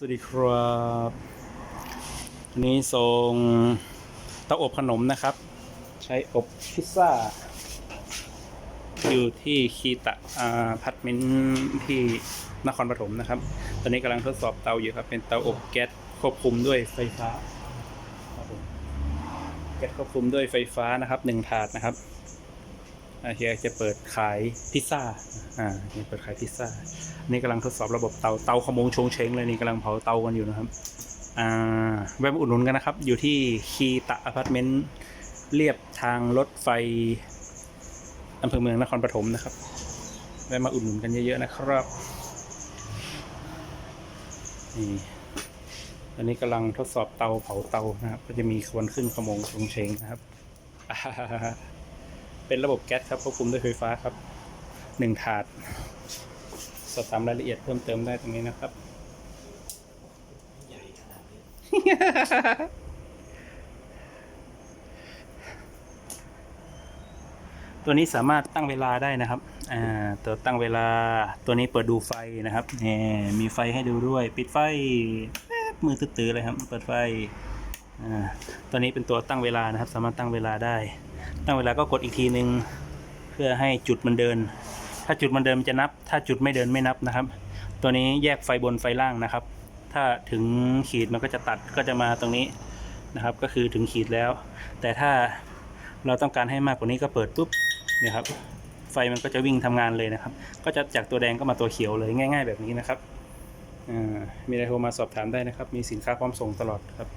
สวัสดีครับวันนี้ส่งเตาอบขนมนะครับ ใช้อบพิซซ่า อยู่ที่คีตะอาพัตเมนที่นครปฐมนะครับ ตอนนี้กำลังทดสอบเตาอยู่ครับ เป็นเตาอบแก๊สควบคุมด้วยไฟฟ้าแก๊สควบคุมด้วยไฟฟ้านะครับหนึ่งถาดนะครับ เฮียจะเปิดขายพิซซ่า อ่าเฮียเปิดขายพิซซ่า นี่กำลังทดสอบระบบเตา เตาขโมงชงเชงเลยนี่กำลังเผาเตากันอยู่นะครับ อ่า แวะมาอุดหนุนกันนะครับ อยู่ที่คีตะอพาร์ตเมนต์เรียบทางรถไฟอำเภอเมืองนครปฐมนะครับ แวะมาอุดหนุนกันเยอะๆนะครับ นี่ตอนนี้กำลังทดสอบเตาเผาเตานะครับ ก็จะมีควันขึ้นขโมงชงเชงนะครับอ่า เป็นระบบแก๊สครับควบคุมด้วยไฟฟ้าครับหนึ่งถาด สอบถามรายละเอียดเพิ่มเติมได้ตรงนี้นะครับ ใหญ่ขนาดนี้ตัวนี้สามารถตั้งเวลาได้นะครับ อ่า ตัวตั้งเวลา ตัวนี้เปิดดูไฟนะครับนี่มีไฟให้ดูด้วย ปิดไฟมือตื้อๆเลยครับ เปิดไฟ อ่า ตัวนี้เป็นตัวตั้งเวลานะครับ สามารถตั้งเวลาได้ ตั้งเวลาก็กดอีกทีหนึ่งเพื่อให้จุดมันเดิน ถ้าจุดมันเดินมันจะนับ ถ้าจุดไม่เดินไม่นับนะครับ ตัวนี้แยกไฟบนไฟล่างนะครับ ถ้าถึงขีดมันก็จะตัดก็จะมาตรงนี้นะครับ ก็คือถึงขีดแล้ว แต่ถ้าเราต้องการให้มากกว่านี้ก็เปิดปุ๊บเนี่ยครับไฟมันก็จะวิ่งทำงานเลยนะครับ ก็จะจากตัวแดงก็มาตัวเขียวเลยง่าย ๆ แบบนี้นะครับมีอะไรโทรมาสอบถามได้นะครับ มีสินค้าพร้อมส่งตลอดครับ